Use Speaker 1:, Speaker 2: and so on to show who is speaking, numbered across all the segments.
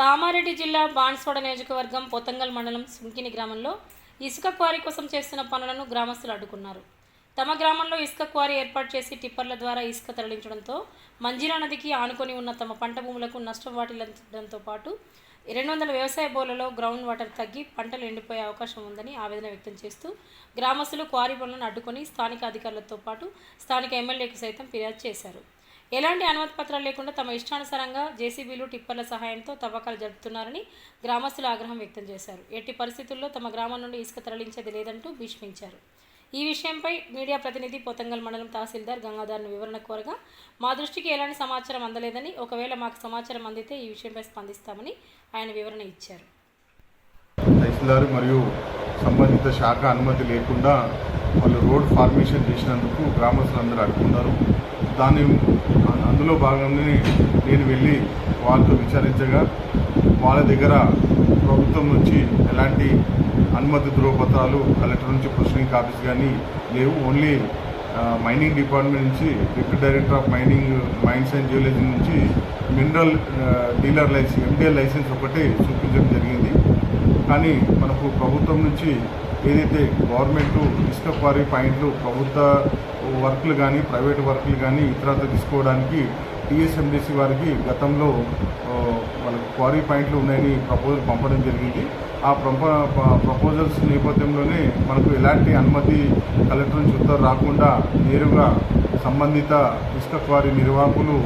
Speaker 1: కామారెడ్డి జిల్లా బాన్స్వాడ నియోజకవర్గం పోతంగల్ మండలం సుంకిని గ్రామంలో ఇసుక క్వారీ కోసం చేస్తున్న పనులను గ్రామస్తులు అడ్డుకున్నారు. తమ గ్రామంలో ఇసుక క్వారీ ఏర్పాటు చేసి టిప్పర్ల ద్వారా ఇసుక తరలించడంతో మంజీరా నదికి ఆనుకొని ఉన్న తమ పంట భూములకు నష్టం వాటిల్లడంతో పాటు రెండు వందల వ్యవసాయ బోర్లలో గ్రౌండ్ వాటర్ తగ్గి పంటలు ఎండిపోయే అవకాశం ఉందని ఆవేదన వ్యక్తం చేస్తూ గ్రామస్తులు క్వారీ పనులను అడ్డుకొని స్థానిక అధికారులతో పాటు స్థానిక ఎమ్మెల్యేకు సైతం ఫిర్యాదు చేశారు. ఎలాంటి అనుమతి పత్రాలు లేకుండా తమ ఇష్టానుసారంగా జేసీబీలు టిప్పర్ల సహాయంతో తవ్వకాలు జరుపుతున్నారని గ్రామస్తులు ఆగ్రహం వ్యక్తం చేశారు. ఎట్టి పరిస్థితుల్లో తమ గ్రామం నుండి ఇసుక తరలించేది లేదంటూ భీష్మించారు. ఈ విషయంపై మీడియా ప్రతినిధి పోతంగల్ మండలం తహసీల్దార్ గంగాధర్ను వివరణ కోరగా మా దృష్టికి ఎలాంటి సమాచారం అందలేదని ఒకవేళ మాకు సమాచారం అందితే ఈ విషయంపై స్పందిస్తామని ఆయన వివరణ ఇచ్చారు.
Speaker 2: తహసీల్దార్ మరియు సంబంధిత శాఖ అనుమతి లేకుండా వాళ్ళు రోడ్ ఫార్మేషన్ చేసినందుకు గ్రామస్తులందరూ అడుగుతున్నారు దాన్ని అందులో భాగంగానే నేను వెళ్ళి వాళ్ళతో విచారించగా వాళ్ళ దగ్గర ప్రభుత్వం నుంచి ఎలాంటి అనుమతి ధృవపత్రాలు కలెక్టర్ నుంచి ప్రొసీడింగ్ ఆఫీస్ కానీ లేవు. ఓన్లీ మైనింగ్ డిపార్ట్మెంట్ నుంచి deputy director of mining mines and geology నుంచి mineral dealer license MDL license ఒకటే చూపించడం జరిగింది. కానీ మనకు ప్రభుత్వం నుంచి ఏదైతే గవర్నమెంట్ ఇసుక క్వారీ పాయింట్లు ప్రభుత్వ వర్క్లు కానీ ప్రైవేట్ వర్క్లు కానీ ఇతరత తీసుకోవడానికి టీఎస్ఎండిసి వారికి గతంలో వాళ్ళకి క్వారీ పాయింట్లు ఉన్నాయని ప్రపోజల్ పంపడం జరిగింది. ఆ ప్రపోజల్స్ నేపథ్యంలోనే మనకు ఎలాంటి అనుమతి కలెక్టర్ నుంచి ఉత్తర్వు రాకుండా నేరుగా సంబంధిత ఇసుక క్వారీ నిర్వాహకులు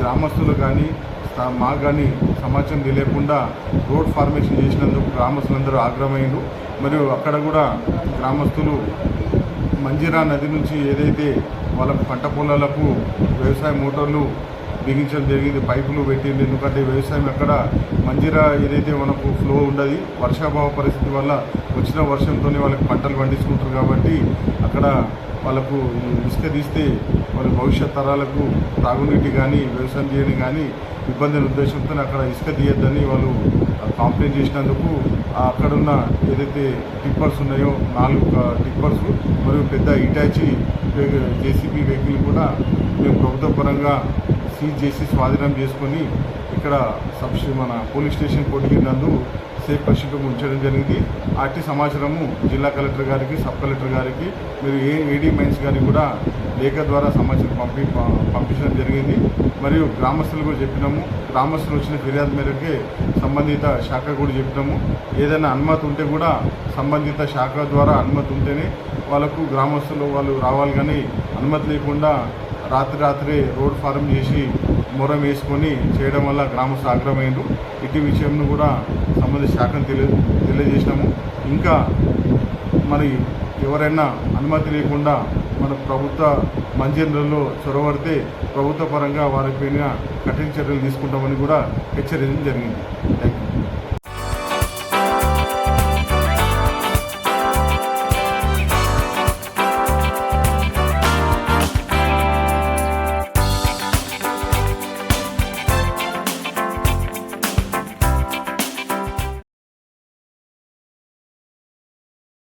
Speaker 2: గ్రామస్తులు కానీ మాకు కానీ సమాచారం తెలియకుండా రోడ్ ఫార్మేషన్ చేసినందుకు గ్రామస్తులందరూ ఆగ్రహమైండు మరియు అక్కడ కూడా గ్రామస్తులు మంజీరా నది నుంచి ఏదైతే వాళ్ళ పంట పొలాలకు వ్యవసాయ మోటార్లు బిగించడం జరిగింది పైపులు పెట్టింది ఎందుకంటే వ్యవసాయం ఎక్కడ మంజీరా ఏదైతే మనకు ఫ్లో ఉండదు వర్షాభావ పరిస్థితి వల్ల వచ్చిన వర్షంతోనే వాళ్ళకి పంటలు పండించుకుంటారు కాబట్టి అక్కడ వాళ్ళకు ఈ ఇసుక తీస్తే వాళ్ళ భవిష్యత్ తరాలకు తాగునీటి కానీ వ్యవసాయం చేయని కానీ ఇబ్బందుల ఉద్దేశంతో అక్కడ ఇసుక తీయద్దని వాళ్ళు కాంప్లైంట్ చేసినందుకు అక్కడున్న ఏదైతే టిప్పర్స్ ఉన్నాయో నాలుగు టిప్పర్స్ మరియు పెద్ద ఇటాచి జేసీబీ వెహికల్ కూడా మేము ప్రభుత్వ పరంగా సీజ్ చేసి స్వాధీనం చేసుకొని ఇక్కడ సబ్సి మన పోలీస్ స్టేషన్ కోర్టుకి నందు సేఫ్ పరిస్థితిలో ఉంచడం జరిగింది. అట్టి సమాచారము జిల్లా కలెక్టర్ గారికి సబ్ కలెక్టర్ గారికి మీరు ఏ ఏడీ మైన్స్ గారికి కూడా లేఖ ద్వారా సమాచారం పంపి పంపించడం జరిగింది. మరియు గ్రామస్తులు కూడా చెప్పినాము. గ్రామస్తులు వచ్చిన ఫిర్యాదు మేరకే సంబంధిత శాఖ కూడా చెప్పినాము. ఏదైనా అనుమతి ఉంటే కూడా సంబంధిత శాఖ ద్వారా అనుమతి ఉంటేనే వాళ్ళకు గ్రామస్తులు వాళ్ళు రావాలి కానీ అనుమతి లేకుండా రాత్రి రాత్రి రోడ్ ఫారం చేసి మొరం వేసుకొని చేయడం వల్ల గ్రామస్తులు ఆగ్రహమైండ్రు. ఇటు విషయంను కూడా సంబంధిత శాఖను తెలియ తెలియజేసినాము. ఇంకా మరి ఎవరైనా అనుమతి లేకుండా మన ప్రభుత్వ మంజూరులలో చొరవడితే ప్రభుత్వ పరంగా వారిపైన కఠిన చర్యలు తీసుకుంటామని కూడా హెచ్చరించడం జరిగింది. Thank you